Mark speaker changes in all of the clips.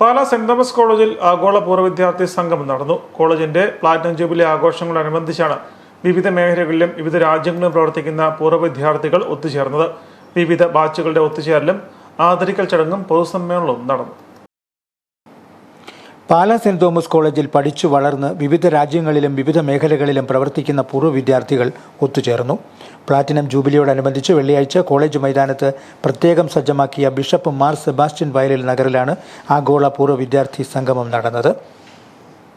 Speaker 1: Pala saint Thomas കോളേജിൽ ആഗോള പൂർവ വിദ്യാർത്ഥി സംഗമം നടന്നു. കോളേജിന്റെ പ്ലാറ്റിനം ജൂബിലി ആഘോഷങ്ങളോടനുബന്ധിച്ചാണ് വിവിധ മേഖലകളിലും വിവിധ രാജ്യങ്ങളിലും പ്രവർത്തിക്കുന്ന പൂർവ വിദ്യാർത്ഥികൾ ഒത്തുചേർന്നത്. വിവിധ ബാച്ചുകളുടെ ഒത്തുചേരലും ആദരിക്കൽ ചടങ്ങും പൊതുസമ്മേളനവും നടന്നു.
Speaker 2: പാലാ സെന്റ് തോമസ് കോളേജിൽ പഠിച്ചു വളർന്ന് വിവിധ രാജ്യങ്ങളിലും വിവിധ മേഖലകളിലും പ്രവർത്തിക്കുന്ന പൂർവ വിദ്യാർത്ഥികൾ ഒത്തുചേർന്നു. പ്ലാറ്റിനം ജൂബിലിയോടനുബന്ധിച്ച് വെള്ളിയാഴ്ച കോളേജ് മൈതാനത്ത് പ്രത്യേകം സജ്ജമാക്കിയ ബിഷപ്പ് മാർ സെബാസ്റ്റ്യൻ വയലിൽ നഗറിലാണ് ആഗോള പൂർവ വിദ്യാർത്ഥി സംഗമം നടന്നത്.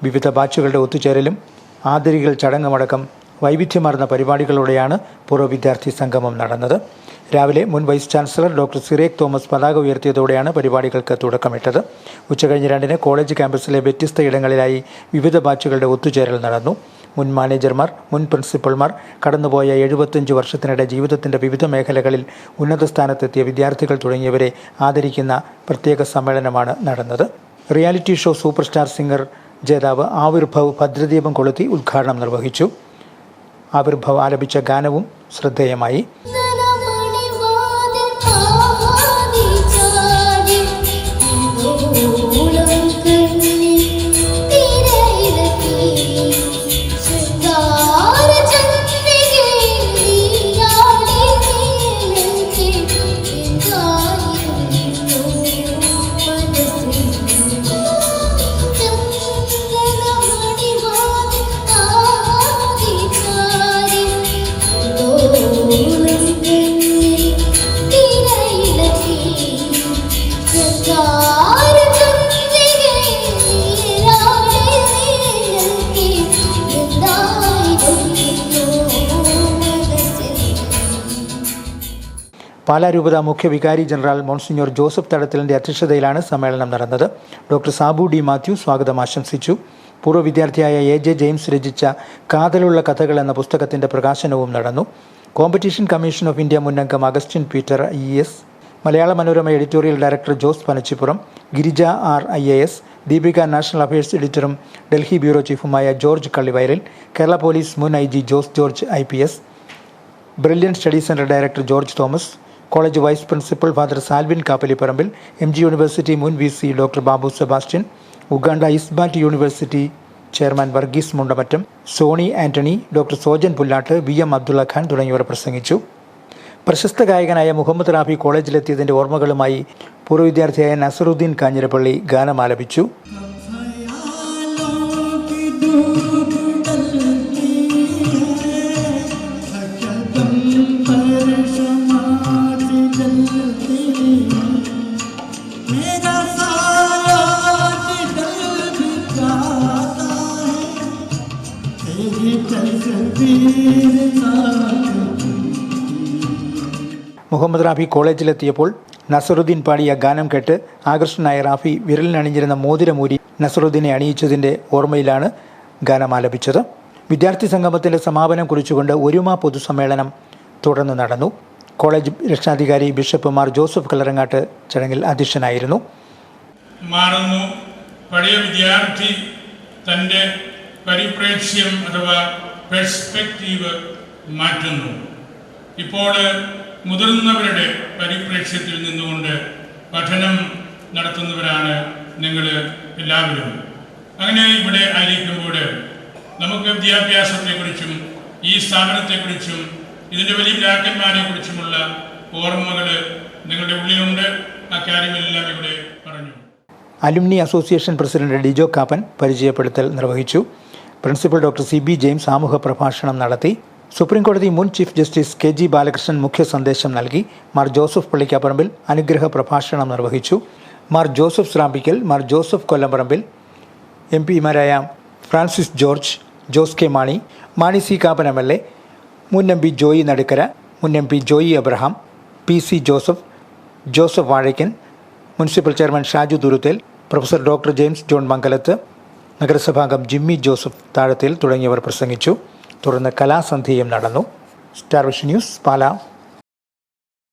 Speaker 2: വിവിധ ബാച്ചുകളുടെ ഒത്തുചേരലും ആദരികൾ ചടങ്ങുമടക്കം വൈവിധ്യമാർന്ന പരിപാടികളോടെയാണ് പൂർവ വിദ്യാർത്ഥി സംഗമം നടന്നത്. രാവിലെ മുൻ vice chancellor doctor Cyriac Thomas പതാക ഉയർത്തിയതോടെയാണ് പരിപാടികൾക്ക് തുടക്കമിട്ടത്. ഉച്ചകഴിഞ്ഞ് രണ്ടിന് കോളേജ് ക്യാമ്പസിലെ വ്യത്യസ്ത ഇടങ്ങളിലായി വിവിധ ബാച്ചുകളുടെ ഒത്തുചേരൽ നടന്നു. മുൻ മാനേജർമാർ മുൻ പ്രിൻസിപ്പൽമാർ കടന്നുപോയ എഴുപത്തഞ്ച് വർഷത്തിനിടെ ജീവിതത്തിന്റെ വിവിധ മേഖലകളിൽ ഉന്നത സ്ഥാനത്തെത്തിയ വിദ്യാർത്ഥികൾ തുടങ്ങിയവരെ ആദരിക്കുന്ന പ്രത്യേക സമ്മേളനമാണ് നടന്നത്. Reality show super star singer ജേതാവ് ആവിർഭവ് ഭദ്രദീപം കൊളുത്തി ഉദ്ഘാടനം നിർവഹിച്ചു. ആവിർഭവ് ആലപിച്ച ഗാനവും ശ്രദ്ധേയമായി. പാലാ രൂപത മുഖ്യ വികാരി ജനറൽ മോൺസിഞ്ഞോർ ജോസഫ് തടത്തിലിന്റെ അധ്യക്ഷതയിലാണ് സമ്മേളനം നടന്നത്. ഡോക്ടർ സാബു ഡി മാത്യു സ്വാഗതം ആശംസിച്ചു. പൂർവ വിദ്യാർത്ഥിയായ എ ജെ ജെയിംസ് രചിച്ച കാതലുള്ള കഥകൾ എന്ന പുസ്തകത്തിന്റെ പ്രകാശനവും നടന്നു. കോമ്പറ്റീഷൻ കമ്മീഷൻ ഓഫ് ഇന്ത്യ മുന്നംഗം അംഗം Augustine Peter I S. Malayala Manorama editorial director Jose Panachippuram Girija R I A S. Deepika national affairs എഡിറ്ററും Delhi bureau ചീഫുമായ ജോർജ് കള്ളിവയറിൽ കേരള പോലീസ് മുൻ I G Jose George I P S. Brilliant study centre director George Thomas college vice principal father Salvin Kappaliparambil M G university മുൻ V C doctor Babu Sebastian Uganda ISBAT university chairman Varghese Mundamattam Sony Antony doctor Sojan Pullattu V M Abdulla Khan തുടങ്ങിയവർ പ്രസംഗിച്ചു. പ്രശസ്ത ഗായകനായ മുഹമ്മദ് റാഫി കോളേജിലെത്തിയതിന്റെ ഓർമ്മകളുമായി പൂർവ വിദ്യാർത്ഥിയായ നസറുദ്ദീൻ കാഞ്ഞിരപ്പള്ളി ഗാനം ആലപിച്ചു മുഹമ്മദ് റാഫി കോളേജിലെത്തിയപ്പോൾ നസറുദ്ദീൻ പാടിയ ഗാനം കേട്ട് ആകർഷണനായ റാഫി വിരലിനണിഞ്ഞിരുന്ന മോതിരമൂരി നസറുദ്ദീനെ അണിയിച്ചതിന്റെ ഓർമ്മയിലാണ് ഗാനം ആലപിച്ചത്. വിദ്യാർത്ഥി സംഗമത്തിന്റെ സമാപനം കുറിച്ചുകൊണ്ട് ഒരുമ പൊതുസമ്മേളനം തുടർന്ന് നടന്നു. കോളേജ് രക്ഷാധികാരി ബിഷപ്പ് മാർ ജോസഫ് കല്ലറങ്ങാട്ട് ചടങ്ങിൽ അധ്യക്ഷനായിരുന്നു.
Speaker 3: മാറുന്നു. പഴയ വിദ്യാർത്ഥി തന്റെ പരിപ്രേക്ഷ്യം അഥവാ പെർസ്പെക്റ്റീവ് മാറ്റുന്നു. ഇപ്പോൾ മുതിർന്നവരുടെ പരിപ്രേക്ഷ്യത്തിൽ നിന്നുകൊണ്ട് പഠനം നടത്തുന്നവരാണ് നിങ്ങൾ എല്ലാവരും. അങ്ങനെ ഇവിടെ ആയിരിക്കുമ്പോൾ നമുക്ക് വിദ്യാഭ്യാസത്തെക്കുറിച്ചും ഈ സ്ഥാപനത്തെക്കുറിച്ചും ഇതിന്റെ വലിയ പിതാക്കന്മാരെ കുറിച്ചുമുള്ള ഓർമ്മകൾ നിങ്ങളുടെ ഉള്ളിലുണ്ട്. ആ കാര്യങ്ങളെല്ലാം ഇവിടെ പറഞ്ഞു.
Speaker 2: Alumni association president Dijo Kappan പരിചയപ്പെടുത്തൽ നിർവഹിച്ചു. Principal doctor C B James ആമുഖ പ്രഭാഷണം നടത്തി. സുപ്രീംകോടതി മുൻ chief justice K G Balakrishnan മുഖ്യ സന്ദേശം നൽകി. മാർ ജോസഫ് പള്ളിക്കാപ്പറമ്പിൽ അനുഗ്രഹ പ്രഭാഷണം നിർവഹിച്ചു. Mar Joseph Srampickal Mar Joseph Kollamparambil M പിമാരായ Francis George Jose K Mani Mani C Kappan M L A മുൻ എം പി ജോയി നടുക്കര മുൻ M P Joy Abraham P C Joseph Joseph Vazhakkan municipal chairman Shaju Duruthel professor doctor James John Mangalath നഗരസഭാംഗം Jimmy Joseph Thazhathil തുടങ്ങിയവർ പ്രസംഗിച്ചു. തുടർന്ന് കലാസന്ധ്യയും നടന്നു. Star vision news Pala.